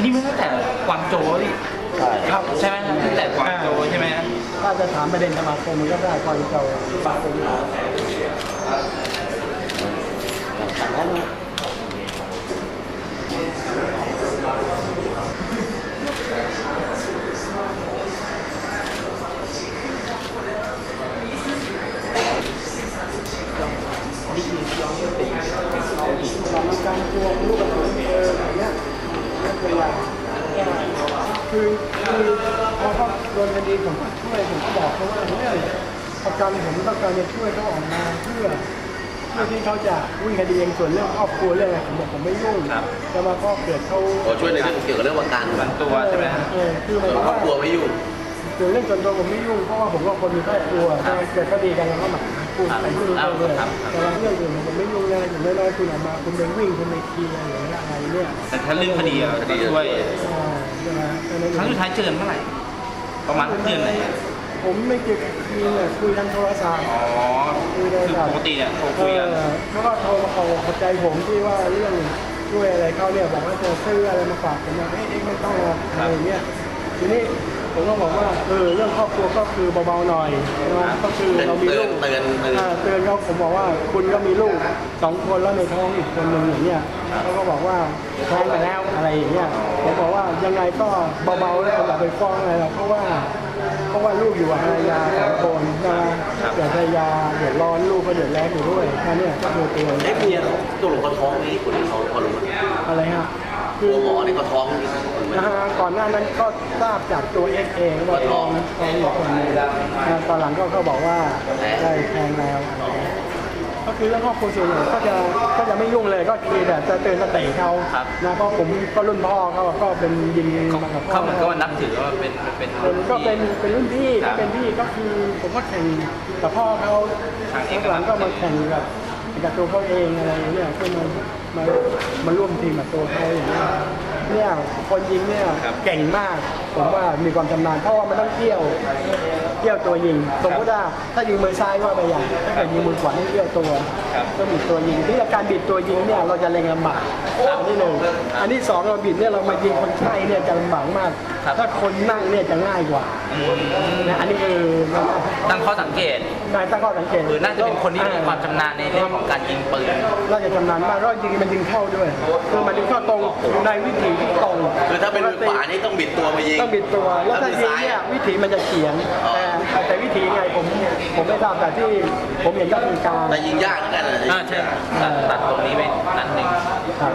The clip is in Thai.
อันนี้มันตั้งแต่กวางโจวดิใช่ครับใช่ไหมครับตั้งแต่กวางโจวใช่ไหมฮะถ้าจะถามประเด็นสมาคมมันก็ได้ความเก่าปากเป็นจากนั้นนะกรรมการตัวลูกกระสุนเอออย่างเงี้ยไม่เป็นไร คือคือพอเขาโดนคดีผมก็ช่วยผมก็บอกเขาว่าเนี่ยประกันผมต้องการจะช่วยเขาออกมาเพื่อเพื่อที่เขาจะวิ่งคดีเองส่วนเรื่องครอบครัวเรื่องอะไรผมบอกผมไม่ยุ่งจะมาก็เกิดเขาขอช่วยในเรื่องเกี่ยวกับเรื่องประกันกวางตัวใช่ไหมฮะเออคือหมายส่วนความครอบครัวไม่ยุ่งส่วนเรื่องส่วนตัวผมไม่ยุ่งเพราะว่าผมก็คนมีครอบครัวถ้าเกิดคดีกันเราก็หมาพูดไปพูดไปเรื่อยแต่ว่าเรื่องอื่นผมไม่ยุ่งเลยอย่างน้อยๆคุณออกมาคุณไปวิ่งคุณไปเคลียร์อย่างเงี้ยอะไรเนี่ยแต่ถ้าเรื่องคดีอะก็ช่วยอ่า ใช่ไหมอันนั้นครั้งสุดท้ายเจอกันเมื่อไหร่ ประมาณเดือนไหนอะผมไม่เกี่ยวกับมีเนี่ยคุยทางโทรศัพท์อ๋อคือปกติเนี่ยโทรคุยกันเออแล้วก็โทรมาขอขอบใจผมที่ว่าเรื่องช่วยอะไรเขาเนี่ยบอกว่าจะซื้ออะไรมาฝากผมนะเอ้ยเอ้ยไม่ต้องหรอกอะไรอย่างเงี้ยทีนี้ผมก็บอกว่าเออเรื่องครอบครัวก็คือเบาๆหน่อยนะก็คือเตือนเรามีเตือลูนกเตือนเตือนอ่าเตือนเขาผมบอกว่าคุณก็มีลูกสองคนแล้วในท้องอีกคนหนึ่งอย่างเงี้ยเขาก็บอกว่าท้องไปแล้ว อะไรอย่างเงี้ยผมบอกว่ายังไงก็เบาๆแล้วอย่าไปฟ้องอะไรหรอกเพราะว่าเพราะว่าลูกอยู่กับภรรยาสองคนนะเดี๋ยวภรรยาเดือดร้อนลูกก็เดือดร้อนอยู่ด้วยแค่เนี้ยก็คือเตือนไอ้เมียเขาตัวหลวงเขาท้องนี่คนเขาเขารู้ไหมอะไรฮะคืตัวหมอนี่เขาท้องนี่นะฮะก่อนหน้านั้นก็ทราบจากตัวเอ็กเองว่าท้องท้องอยู่คนหนึงนะตอนหลังก็เขาบอกว่าได้แทงแล้วอะไรเงี้ย ก็คือเรื่องครอบครัวส่วนใหญ่ก็จะก็จะไม่ยุ่งเลยก็คือแต่จะเตือนสติเขาครับ นะเพราะผมก็รุ่นพ่อเขาก็เป็นยิงเขามากับพ่อเขาเหมือนก็ว่านับถือว่าเป็นเป็น เป็นก็เป็นพี่เป็นรุ่นพี่ครัก็บเป็นพี่ก็คือผมก็แข่งกับพ่อเขาทางเอกหลังก็มาแข่งกับกับตัวเขาเองอะไรอย่างเงี้ยเพื่อมามามาร่วมทีมกับตัวเขาอย่างเงี้ยเนี่ยคนยิงเนี่ยเก่งมากผมว่ามีความชำนาญเพราะว่ามันต้องเที่ยว เที่ยวตัวยิง สมมติว่าถ้ายิงมือซ้ายว่าไปอย่างถ้าเกิดยิงมือขวาให้เที่ยวตัวก็บิดตัวยิงที่การบิดตัวยิงเนี่ยเราจะเล็งลำบากอันที่หนึ่งอันที่สองเราบิดเนี่ยเรามายิงคนไข้เนี่ยจะลำบากมากถ้าคนนั่งเนี่ยจะง่ายกว่าอืมนะอันนี้คือตั้งข้อสังเกตนายตั้งข้อสังเกต คือน่าจะเป็นคนที่มีความชำนาญในเรื่องของการยิงปืนน่าจะชำนาญมากแล้วยิงมันยิงเข้าด้วย คือมันยิงเข้าตรงในวิถีที่ตรงคือถ้าเป็นมือขวานี่ต้องบิดตัวมายิง ต้องบิดตัว แล้วถ้ายิงซ้ายเนี่ยอะวิถีมันจะเฉียงแต่แต่วิถีไงผมผมไม่ทราบแต่ที่ผมเห็นก็คือการแต่ยิงยากเหมือนกันนะอ่าใช่ตัดตัดตรงนี้ไปนัดหนึ่งครับ